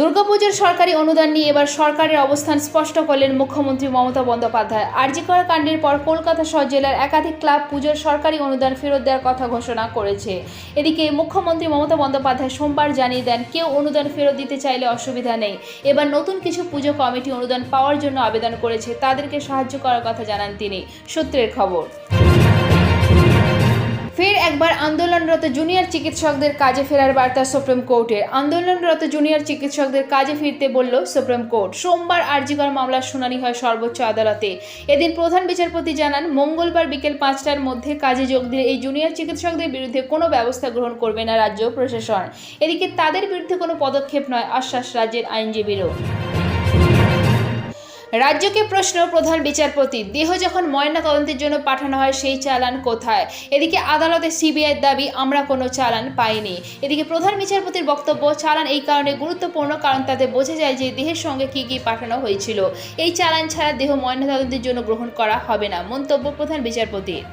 দুর্গাপুজোর সরকারি অনুদান নিয়ে এবার সরকারের অবস্থান স্পষ্ট করলেন মুখ্যমন্ত্রী মমতা বন্দ্যোপাধ্যায়। আরজিকর কাণ্ডের পর কলকাতা সহ জেলার একাধিক ক্লাব পুজোর সরকারি অনুদান ফেরত দেওয়ার কথা ঘোষণা করেছে। এদিকে মুখ্যমন্ত্রী মমতা বন্দ্যোপাধ্যায় সোমবার জানিয়ে দেন, কেউ অনুদান ফেরত দিতে চাইলে অসুবিধা নেই। এবার নতুন কিছু পুজো কমিটি অনুদান পাওয়ার জন্য আবেদন করেছে। তাদেরকে সাহায্য করার কথা জানান তিনি। সূত্রের খবর। একবার আন্দোলনরত জুনিয়র চিকিৎসকদের কাজে ফেরার বার্তা সুপ্রিম কোর্টের। আন্দোলনরত জুনিয়র চিকিৎসকদের কাজে ফিরতে বলল সুপ্রিম কোর্ট। সোমবার আরজিকর মামলার শুনানি হয় সর্বোচ্চ আদালতে। এদিন প্রধান বিচারপতি জানান, মঙ্গলবার বিকেল পাঁচটার মধ্যে কাজে যোগ দিয়ে এই জুনিয়র চিকিৎসকদের বিরুদ্ধে কোনো ব্যবস্থা গ্রহণ করবে না রাজ্য প্রশাসন। এদিকে তাদের বিরুদ্ধে কোনো পদক্ষেপ নয়, আশ্বাস রাজ্যের আইনজীবীরও। রাজ্যকে প্রশ্ন প্রধান বিচারপতি, দেহ যখন ময়না তদন্তের জন্য পাঠানো হয়, সেই চালান কোথায়? এদিকে আদালতে সিবিআইয়ের দাবি, আমরা কোনো চালান পাইনি। এদিকে প্রধান বিচারপতির বক্তব্য, চালান এই কারণে গুরুত্বপূর্ণ, কারণ তাতে বোঝা যায় যে দেহের সঙ্গে কি কি পাঠানো হয়েছিল। এই চালান ছাড়া দেহ ময়না তদন্তের জন্য গ্রহণ করা হবে না, মন্তব্য প্রধান বিচারপতির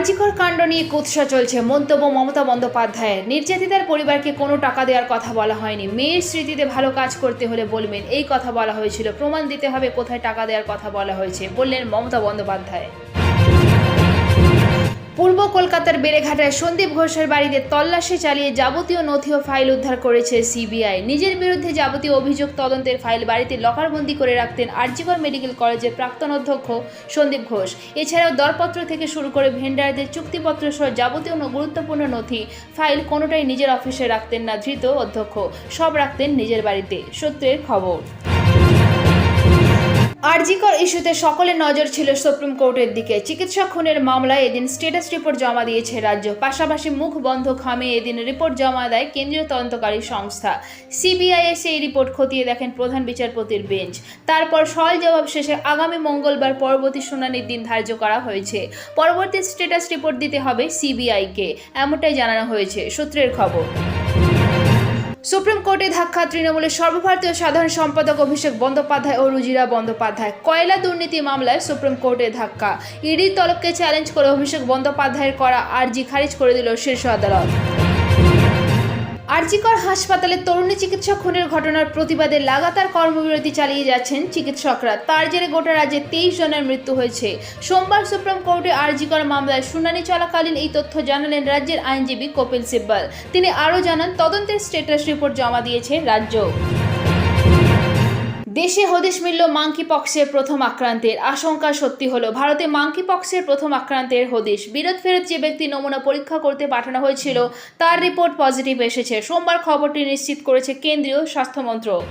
আরজিকর কাণ্ড নিয়ে কুৎসা চলছে। মন্তব্য মমতা বন্দ্যোপাধ্যায়ের। নির্যাতিতার পরিবারকে কোনো টাকা দেওয়ার কথা বলা হয়নি। মেয়ের স্মৃতিতে ভালো কাজ করতে হলে বলবেন, এই কথা বলা হয়েছিল। প্রমাণ দিতে হবে কোথায় টাকা দেওয়ার কথা বলা হয়েছে। বললেন মমতা বন্দ্যোপাধ্যায়। পূর্ব কলকাতার বেড়েঘাটায় সন্দীপ ঘোষের বাড়িতে তল্লাশি চালিয়ে যাবতীয় নথি ও ফাইল উদ্ধার করেছে সিবিআই। নিজের বিরুদ্ধে যাবতীয় অভিযোগ তদন্তের ফাইল বাড়িতে লকারবন্দি করে রাখতেন আরজিকর মেডিকেল কলেজের প্রাক্তন অধ্যক্ষ সন্দীপ ঘোষ। এছাড়াও দরপত্র থেকে শুরু করে ভেন্ডারদের চুক্তিপত্র সহ যাবতীয় গুরুত্বপূর্ণ নথি ফাইল কোনোটাই নিজের অফিসে রাখতেন না, ধৃত অধ্যক্ষ। সব রাখতেন নিজের বাড়িতে। সূত্রের খবর। আরজিকর ইস্যুতে সকলের নজর ছিল সুপ্রিম কোর্টের দিকে। চিকিৎসক খুনের মামলায় এদিন স্টেটাস রিপোর্ট জমা দিয়েছে রাজ্য। পাশাপাশি মুখ বন্ধ খামে এদিন রিপোর্ট জমা দেয় কেন্দ্রীয় তদন্তকারী সংস্থা। সিবিআই এসে এই রিপোর্ট খতিয়ে দেখেন প্রধান বিচারপতির বেঞ্চ। তারপর সল জবাব শেষে আগামী মঙ্গলবার পরবর্তী শুনানির দিন ধার্য করা হয়েছে। পরবর্তী স্টেটাস রিপোর্ট দিতে হবে সিবিআইকে। এমনটাই জানানো হয়েছে সূত্রের খবর। সুপ্রিম কোর্টে ধাক্কা তৃণমূলের সর্বভারতীয় সাধারণ সম্পাদক অভিষেক বন্দ্যোপাধ্যায় ও রুজিরা বন্দ্যোপাধ্যায়। কয়লা দুর্নীতি মামলায় সুপ্রিম কোর্টে ধাক্কা। ইডির তলবকে চ্যালেঞ্জ করে অভিষেক বন্দ্যোপাধ্যায়ের করা আর্জি খারিজ করে দিল শীর্ষ আদালত। আরজিকর হাসপাতালে তরুণী চিকিৎসক খুনের ঘটনার প্রতিবাদে লাগাতার কর্মবিরতি চালিয়ে যাচ্ছেন চিকিৎসকরা। তার জেরে গোটা রাজ্যে তেইশ জনের মৃত্যু হয়েছে। সোমবার সুপ্রিম কোর্টে আরজিকর মামলায় শুনানি চলাকালীন এই তথ্য জানালেন রাজ্যের আইনজীবী কপিল সিব্বাল। তিনি আরও জানান, তদন্তের স্টেটাস রিপোর্ট জমা দিয়েছে রাজ্য। দেশে হদেশ মিলল মাঙ্কি পক্সের প্রথম আক্রান্তের। আশঙ্কা সত্যি হলো, ভারতে মাঙ্কি পক্সের প্রথম আক্রান্তের হদিশ। বিরোধ ফেরত যে ব্যক্তি নমুনা পরীক্ষা করতে পাঠানো হয়েছিল, তার রিপোর্ট পজিটিভ এসেছে। সোমবার খবরটি নিশ্চিত করেছে কেন্দ্রীয় স্বাস্থ্য মন্ত্রক।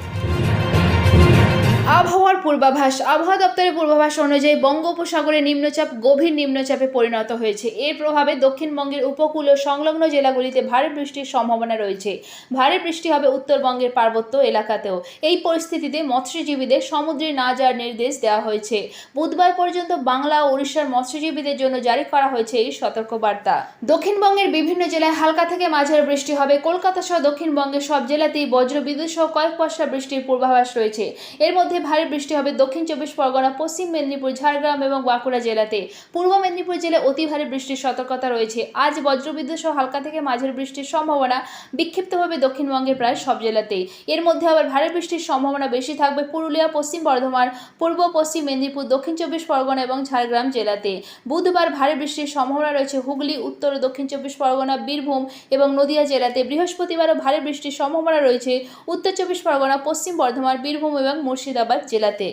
আবহাওয়ার পূর্বাভাস, আবহাওয়া দপ্তরের পূর্বাভাস অনুযায়ী বঙ্গোপসাগরে নিম্নচাপ গভীর নিম্নচাপে পরিণত হয়েছে। এর প্রভাবে দক্ষিণবঙ্গের উপকূল ও সংলগ্ন জেলাগুলিতে ভারী বৃষ্টির সম্ভাবনা রয়েছে। ভারী বৃষ্টি হবে উত্তরবঙ্গের পার্বত্য এলাকাতেও। এই পরিস্থিতিতে মৎস্যজীবীদের সমুদ্রে না যাওয়ার নির্দেশ দেওয়া হয়েছে। বুধবার পর্যন্ত বাংলা ও উড়িষ্যার মৎস্যজীবীদের জন্য জারি করা হয়েছে এই সতর্কবার্তা। দক্ষিণবঙ্গের বিভিন্ন জেলায় হালকা থেকে মাঝারি বৃষ্টি হবে। কলকাতা সহ দক্ষিণবঙ্গের সব জেলাতেই বজ্রবিদ্যুৎ সহ কয়েক পশলা বৃষ্টির পূর্বাভাস রয়েছে। এর মধ্যে ভারী বৃষ্টি হবে। দক্ষিণ চব্বিশ পরগনা, পশ্চিম মেদিনীপুর, ঝাড়গ্রাম এবং বাঁকুড়া জেলাতে। পূর্ব মেদিনীপুর জেলায় অতি ভারী বৃষ্টির সতর্কতা রয়েছে। আজ বজ্রবিদ্যুৎ সহ হালকা থেকে মাঝারি বৃষ্টির সম্ভাবনা বিক্ষিপ্তভাবে দক্ষিণবঙ্গের প্রায় সব জেলাতেই এর মধ্যে আবার ভারী বৃষ্টির সম্ভাবনা বেশি থাকবে পুরুলিয়া, পশ্চিম বর্ধমান, পূর্ব পশ্চিম মেদিনীপুর, দক্ষিণ চব্বিশ পরগনা এবং ঝাড়গ্রাম জেলাতে। বুধবার ভারী বৃষ্টির সম্ভাবনা রয়েছে হুগলি, উত্তর ও দক্ষিণ চব্বিশ পরগনা, বীরভূম এবং নদিয়া জেলাতে। বৃহস্পতিবারও ভারী বৃষ্টির সম্ভাবনা রয়েছে। উত্তর চব্বিশ পরগনা, পশ্চিম বর্ধমান, বীরভূম এবং মুর্শিদাবাদ। জেলাতে